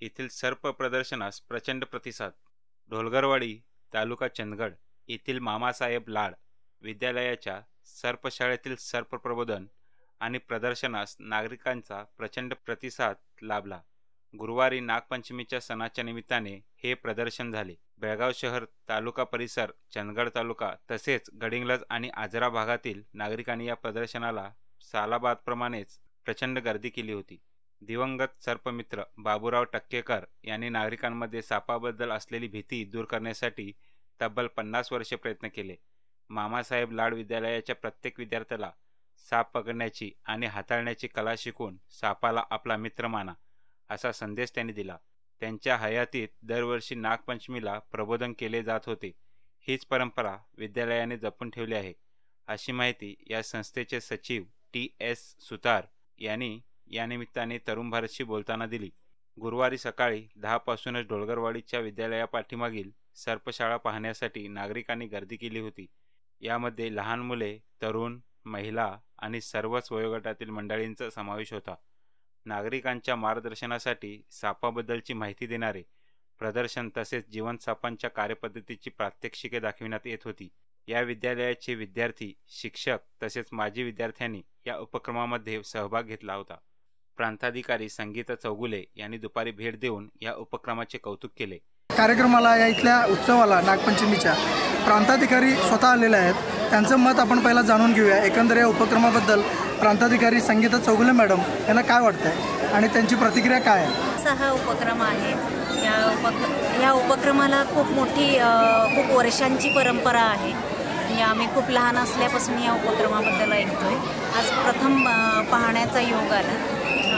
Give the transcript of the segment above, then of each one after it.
येथील सर्प प्रदर्शनास प्रचंड प्रतिसाद. ढोलगरवाडी तालुका चंदगड येथील मामासाहेब लाड विद्यालयाच्या सर्पशाळेतील सर्प प्रबोधन आणि प्रदर्शनास नागरिकांचा प्रचंड प्रतिसाद लाभला. गुरुवारी नागपंचमीच्या सणाच्या निमित्ताने हे प्रदर्शन झाले. बेळगाव शहर तालुका परिसर चंदगड तालुका तसेच गडिंग्लज आणि आजरा भागातील नागरिकांनी या प्रदर्शनाला सालाबादप्रमाणेच प्रचंड गर्दी केली होती. दिवंगत सर्पमित्र बाबूराव टक्केकर यांनी नागरिकांमध्ये सापाबद्दल असलेली भीती दूर करण्यासाठी तब्बल पन्नास वर्षे प्रयत्न केले. मामासाहेब लाड विद्यालयाच्या प्रत्येक विद्यार्थ्याला साप पकडण्याची आणि हाताळण्याची कला शिकून सापाला आपला मित्र माना असा संदेश त्यांनी दिला. त्यांच्या हयातीत दरवर्षी नागपंचमीला प्रबोधन केले जात होते. हीच परंपरा विद्यालयाने जपून ठेवली आहे. अशी माहिती या संस्थेचे सचिव टी एस सुतार यांनी या निमित्ताने तरुण भारतशी बोलताना दिली. गुरुवारी सकाळी दहापासूनच डोळगरवाडीच्या विद्यालयापाठीमागील सर्पशाळा पाहण्यासाठी नागरिकांनी गर्दी केली होती. यामध्ये लहान मुले तरुण महिला आणि सर्वच वयोगटातील मंडळींचा समावेश होता. नागरिकांच्या मार्गदर्शनासाठी सापाबद्दलची माहिती देणारे प्रदर्शन तसेच जीवन सापांच्या कार्यपद्धतीची प्रात्यक्षिके दाखविण्यात येत होती. या विद्यालयाचे विद्यार्थी शिक्षक तसेच माजी विद्यार्थ्यांनी या उपक्रमामध्ये सहभाग घेतला होता. प्रांताधिकारी संगीता चौगुले यांनी दुपारी भेट देऊन या उपक्रमाचे कौतुक केले. कार्यक्रमाला या इथल्या उत्सवाला नागपंचमीच्या प्रांताधिकारी स्वतः आलेले आहेत. त्यांचं मत आपण पहिला जाणून घेऊया. एकंदर या उपक्रमाबद्दल प्रांताधिकारी संगीता चौगुले मॅडम यांना काय वाटतंय? आणि त्यांची प्रतिक्रिया काय आहे? असा हा उपक्रम आहे. या उपक या उपक्रमाला खूप मोठी खूप वर्षांची परंपरा आहे. म्हणजे आम्ही खूप लहान असल्यापासून या उपक्रमाबद्दल ऐकतोय. आज प्रथम पाहण्याचा योग आला.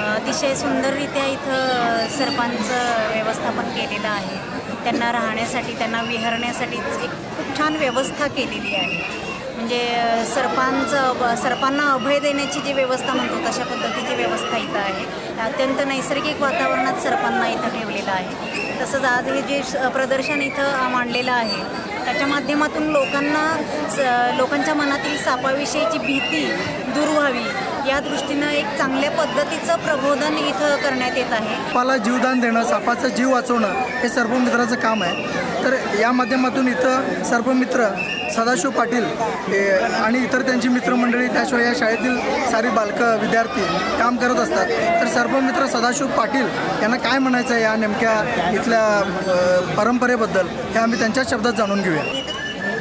अतिशय सुंदररित्या इथं सर्पांचं व्यवस्थापन केलेलं आहे. त्यांना राहण्यासाठी त्यांना विहरण्यासाठी एक खूप छान व्यवस्था केलेली आहे. म्हणजे अ, सर्पांचं सर्पांना अभय देण्याची जी व्यवस्था म्हणतो तशा पद्धतीची व्यवस्था इथं आहे. अत्यंत नैसर्गिक वातावरणात सर्पांना इथं ठेवलेलं आहे. तसंच आज हे जे स- प्रदर्शन इथं मांडलेलं आहे त्याच्या माध्यमातून लोकांना स- लोकांच्या मनातील सापाविषयीची भीती दूर व्हावी. या दृष्टीनं एक चांगल्या पद्धतीचं प्रबोधन इथं करण्यात येत आहे. सापाला जीवदान देणं सापाचा जीव वाचवणं हे सर्पमित्राचं काम आहे. तर या माध्यमातून इथं सर्पमित्र सदाशिव पाटील आणि इतर त्यांची मित्रमंडळी त्याशिवाय या शाळेतील सारी बालकं विद्यार्थी काम करत असतात. तर सर्पमित्र सदाशिव पाटील यांना काय म्हणायचं आहे या नेमक्या इथल्या परंपरेबद्दल हे आम्ही त्यांच्या शब्दात जाणून घेऊया.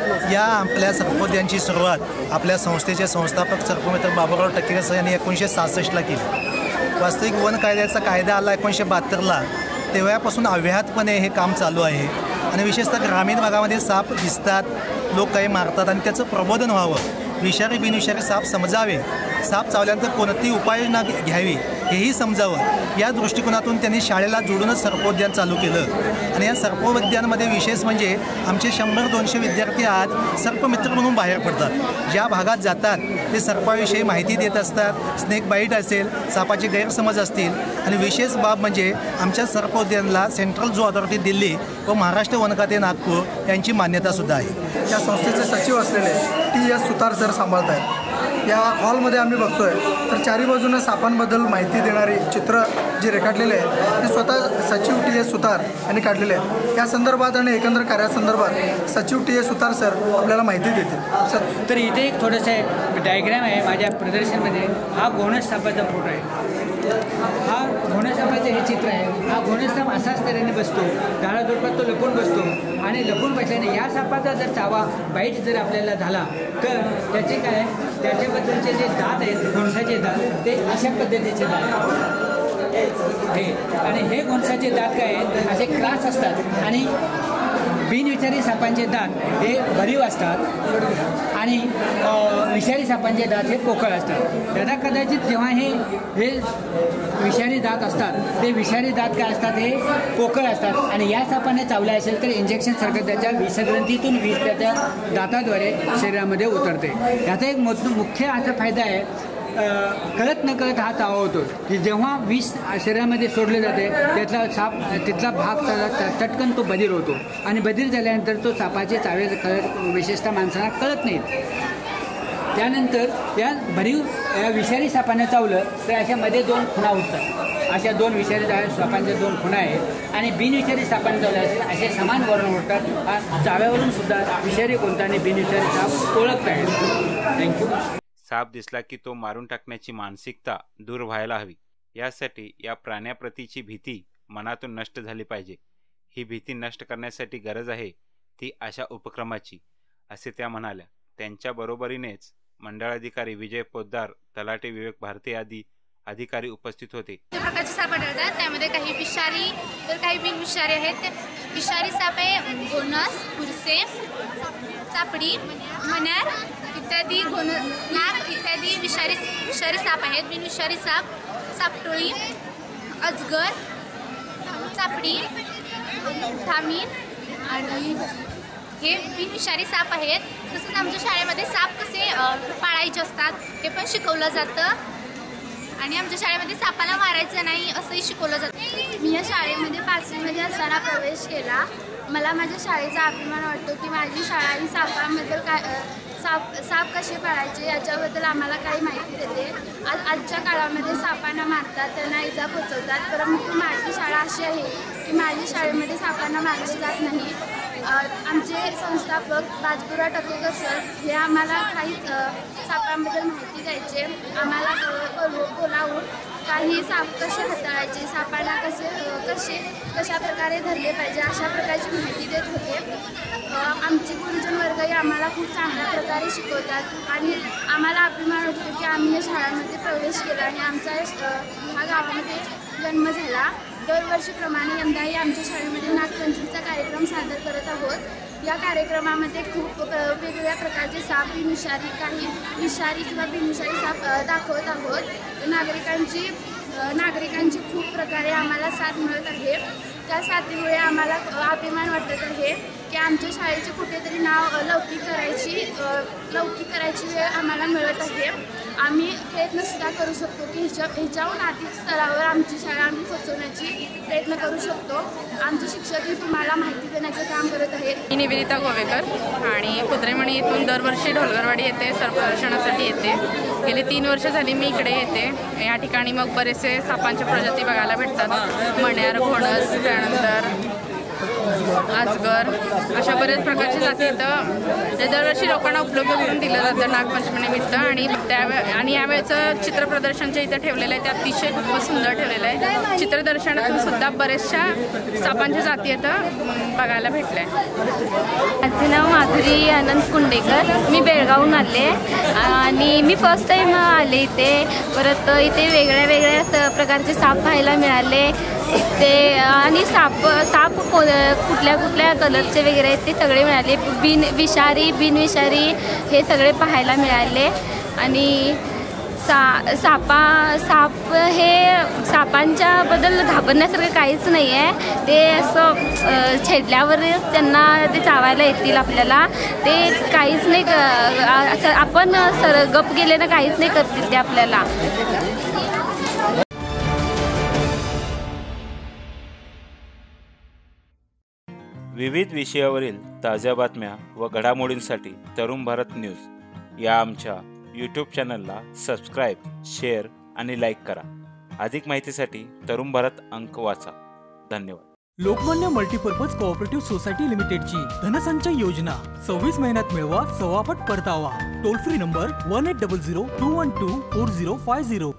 या आपल्या सर्पोद्यानची सुरुवात आपल्या संस्थेचे संस्थापक सर्पमित्र बाबूराव टक्केकर सर यांनी एकोणीसशे सहासष्टला केली. वास्तविक वन कायद्याचा कायदा आला एकोणीसशे बहात्तरला. तेव्हापासून अव्याहतपणे हे काम चालू आहे. आणि विशेषतः ग्रामीण भागामध्ये साप दिसतात लोक काही मारतात आणि त्याचं प्रबोधन व्हावं. विषारी बिनविषारी साप समजावे. साप चावल्यानंतर कोणती उपाययोजना घ्यावी. हेही समजावं. या दृष्टिकोनातून त्यांनी शाळेला जोडूनच सर्पोद्यान चालू केलं. आणि या सर्पोद्यानमध्ये विशेष म्हणजे आमचे शंभर दोनशे विद्यार्थी आज सर्पमित्र म्हणून बाहेर पडतात. ज्या भागात जातात ते सर्पाविषयी माहिती देत असतात स्नेक बाईट असेल सापाचे गैरसमज असतील. आणि विशेष बाब म्हणजे आमच्या सर्पोद्यानला सेंट्रल झू अथॉरिटी दिल्ली व महाराष्ट्र वनखाते नागपूर यांची मान्यतासुद्धा आहे. या संस्थेचे सचिव असलेले टी एस सुतार सर सांभाळत आहेत या हॉलमध्ये आम्ही बघतोय. तर चारी बाजूनं सापांबद्दल माहिती देणारी चित्र जी रेखाटलेले आहेत ते स्वतः सचिव टी. एस. सुतार यांनी काढलेले आहेत या संदर्भात आणि एकंदर कार्यासंदर्भात सचिव टी. एस. सुतार सर आपल्याला माहिती देतील. सर. तर इथे एक थोडंसं डायग्रॅम आहे माझ्या प्रदर्शनमध्ये. हा घोणस सापाचा फोटो आहे. हा घोणस हे चित्र आहे. हा घोणस असाच तऱ्हेने बसतो. झाडाझुडपात तो लपून बसतो. आणि लपून बसल्याने या सापाचा जर चावा बाईट जर आपल्याला झाला तर त्याचे काय? त्याच्याबद्दलचे जे दात आहेत घोणसाचे दात ते अशा पद्धतीचे दात हे. आणि हे घोणसाचे दात काय आहेत? असे क्रास असतात. आणि बिनविषारी सापांचे दात हे भरीव असतात आणि विषारी सापांचे दात हे पोकळ असतात. दादा कदाचित जेव्हा हे हे विषारी दात असतात ते विषारी दात काय असतात? हे पोकळ असतात. आणि या सापाने चावलं असेल तर इंजेक्शनसारखं त्याच्या विषग्रंथीतून विष त्याच्या दाताद्वारे शरीरामध्ये उतरते. याचा एक मुख्य असा फायदा आहे कळत न कळत हा चावा होतो की जेव्हा विष शरीरामध्ये सोडले जाते त्यातला साप तिथला भाग चटकन तो बधीर होतो. आणि बधीर झाल्यानंतर तो सापाचे चावे कळत विशेषतः माणसांना कळत नाहीत. त्यानंतर या भरीव या विषारी सापाने चावलं तर अशा मध्ये दोन खुणा उठतात. अशा दोन विषारी जा- सापांच्या दोन खुणा आहेत. आणि बिनविषारी सापाने चावलं असेल असे समान वर्ण उठतात. चाव्यावरून सुद्धा विषारी कोणता आणि बिनविषारी साप ओळखता येईल थँक्यू साप दिसला की तो मारून टाकण्याची मानसिकता दूर व्हायला हवी. यासाठी या प्राण्याप्रतीची भीती मनातून नष्ट झाली पाहिजे. ही भीती नष्ट करण्यासाठी गरज आहे ती अशा उपक्रमाची असे त्या म्हणाल्या. त्यांच्या बरोबरीनेच मंडळाधिकारी विजय पोद्दार तलाटे विवेक भारती आदी अधिकारी उपस्थित होते. प्रकारचे साप आढळतात. त्यामध्ये काही विषारी तर काही बिनविषारी आहेत. विषारी साप आहे घोणस पुरसे चापडी मण्यार इत्यादी घोण नाग इत्यादी विषारी विषारी साप आहेत. बिनविषारी साप सापटोळी अजगर चापडी धामीन आणि हे बिनविषारी साप आहेत. तसंच आमच्या शाळेमध्ये साप कसे पाळायचे असतात हे पण शिकवलं जातं. आणि आमच्या शाळेमध्ये सापाला मारायचं नाही असंही शिकवलं जातं. मी या शाळेमध्ये पाचवीमध्ये असताना प्रवेश केला. मला माझ्या शाळेचा अभिमान वाटतो की माझी शाळा ही सापाबद्दल काय साप साप कसे पाळायचे याच्याबद्दल आम्हाला काही माहिती देते. आज आजच्या काळामध्ये सापांना मारतात त्यांना इजा पोचवतात. परंतु म्हणजे माझी शाळा अशी आहे की माझ्या शाळेमध्ये सापांना मारले जात नाही. आमचे संस्थापक बाजपुरा टकेकर सर हे आम्हाला काही सापांबद्दल माहिती द्यायचे. आम्हाला अ, बोलावून काही साप कसे हाताळायचे सापांना कसे कसे कशा प्रकारे धरले पाहिजे अशा प्रकारची माहिती देत होते. आमचे गुरुजन वर्गही आम्हाला खूप चांगल्या प्रकारे शिकवतात आणि आम्हाला अभिमान वाटतो की आम्ही या शाळांमध्ये प्रवेश केला आणि आमचा हा गावामध्ये जन्म झाला. दरवर्षीप्रमाणे यंदाही आमच्या शाळेमध्ये नागपंचमीचा कार्यक्रम सादर करत आहोत. या कार्यक्रमामध्ये खूप वेगवेगळ्या प्रकारचे साप विषारी काही विषारी किंवा बिनविषारी साप दाखवत आहोत. नागरिकांची नागरिकांची खूप प्रकारे आम्हाला साथ मिळत आहे. त्या साथीमुळे आम्हाला अभिमान वाटत आहे की आमच्या शाळेचे कुठेतरी नाव लौकिक करायची लौकिक करायची वेळ आम्हाला मिळत आहे. आम्ही प्रयत्नसुद्धा करू शकतो की ह्याच्या ह्याच्याहून आर्थिक स्तरावर आमची शाळा आम्ही पोचवण्याची प्रयत्न करू शकतो. आमचे शिक्षकही तुम्हाला माहिती देण्याचं काम करत आहेत. मी निवेदिता गोवेकर आणि कुद्रेमणी इथून दरवर्षी ढोलगरवाडी येते सर्वदर्शनासाठी येते. गेली तीन वर्ष झाली मी इकडे येते. या ठिकाणी मग बरेचसे सापांच्या प्रजाती बघायला भेटतात. मण्यार घोणस त्यानंतर आजगर अशा बऱ्याच प्रकारचे जाती इथं ते दरवर्षी लोकांना उपलब्ध करून दिलं जातं नागपंचमीनिमित्त आणि त्यावे आणि यावेळेचं चित्रप्रदर्शन जे इथं ठेवलेलं आहे ते अतिशय खूप सुंदर ठेवलेलं आहे. चित्रदर्शनातून सुद्धा बऱ्याचशा सापांच्या जाती इथं बघायला भेटल्या माझे नाव माधुरी आनंद कुंडेकर. मी बेळगावहून आले आणि मी फर्स्ट टाईम आले इथे. परत इथे वेगळ्या वेगळ्या स- प्रकारचे साप पाहायला मिळाले. ते आणि साप साप को कुठल्या कुठल्या कलरचे वगैरे आहेत ते सगळे मिळाले. बिन विषारी बिनविषारी हे सगळे पाहायला मिळाले. आणि सा सापा साप हे सापांच्याबद्दल घाबरण्यासारखं काहीच नाही आहे ते असं छेडल्यावर त्यांना ते चावायला येतील आपल्याला. ते काहीच नाही क- असं आपण सर गप गेले ना काहीच नाही करतील ते आपल्याला. विविध विषयावरील ताज्या बातम्या व घडामोडींसाठी तरुण भारत न्यूज या आमच्या यूट्यूब चॅनलला सबस्क्राईब शेअर आणि लाईक करा. अधिक माहितीसाठी तरुण भारत अंक वाचा. धन्यवाद. लोकमान्य मल्टीपर्पज कोऑपरेटिव्ह सोसायटी लिमिटेडची धनसंचय योजना. सव्वीस महिन्यात मिळवा सव्वापट परतावा. Toll free number one eight double zero two one two four zero five zero